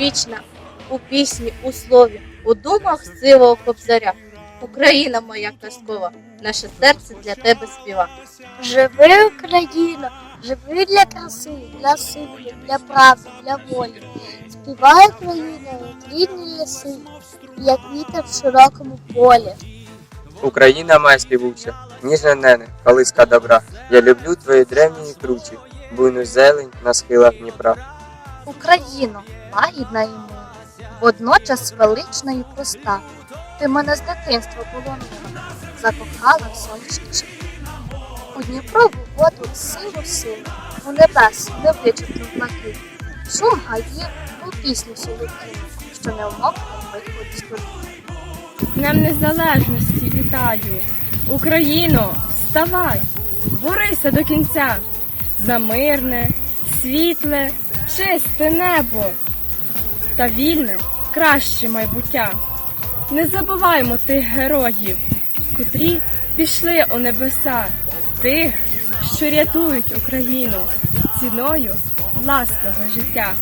вічна у пісні, у слові, у думах сивого кобзаря. Україна моя казкова, наше серце для тебе співа. Живи Україна, живи для краси, для сили, для правди, для волі. Співай Україна, як рідні ліси, як вітер в широкому полі. Україна моя співуча, ніжна нене, колиска добра. Я люблю твої древні і кручі, буйну зелень на схилах Дніпра. Україно, лагідна і водночас велична і проста. Ти мене з дитинства полонила, закохала в сонячні. У Дніпрову воду силу силу, у небес не вичерпну блакит. Шум гаїв у пісню солодкину, що неумовно виходить з долі. З Днем Незалежності вітаю! Україно, вставай! Борися до кінця! За мирне, світле, чисте небо та вільне, краще майбуття. Не забуваймо тих героїв, котрі пішли у небеса, тих, що рятують Україну ціною власного життя.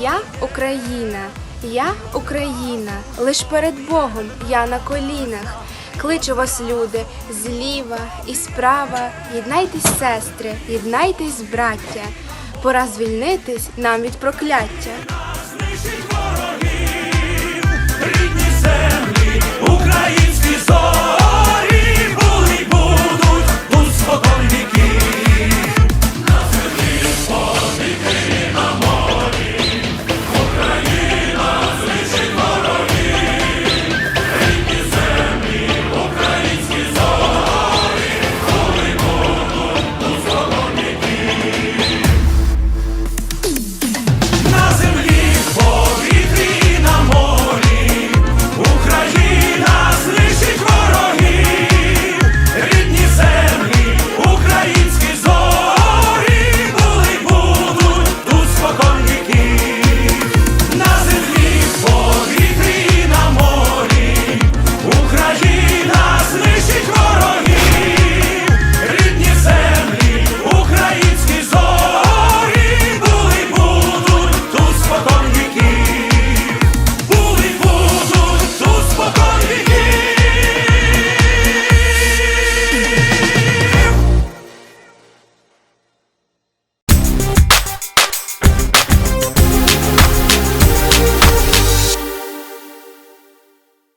Я Україна, я Україна, лиш перед Богом я на колінах. Кличу вас, люди, зліва і справа. Єднайтесь, сестри, єднайтесь, браття. Пора звільнитись нам від прокляття.